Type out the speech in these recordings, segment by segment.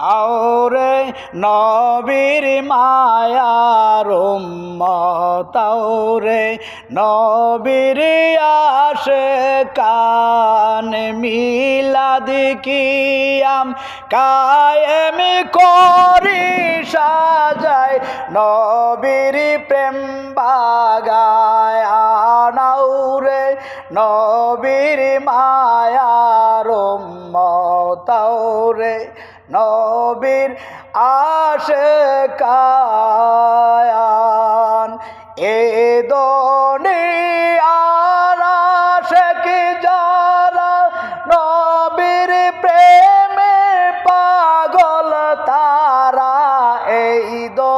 আওরে নবীর মায়ার তাওরে নবীর আসে কান মিলাদ কিয়াম কায়েম করি সাজায় নবীর প্রেম বাগায় আনাউরে নবীর মায়ার তাওরে নবীর আশে কায়ান এ দনে আর কি যারা নবীর প্রেমে পাগল, তারা এই দো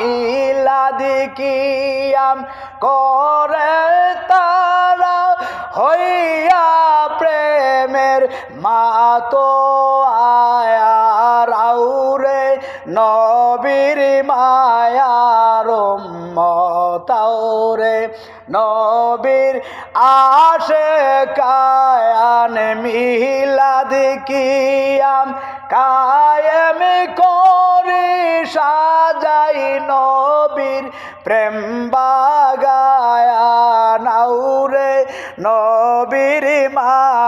মিলাদ কিয়াম করে তারা হইয়া প্রেমের মাতো আয়ার আউরে, নবীর মায়ার মতাউরে নবীর আশে কায়ান মিলাদ কিয়াম কায়েম করি সাজাই নবীর প্রেম বাগায়া নাউরে নবীর মায়া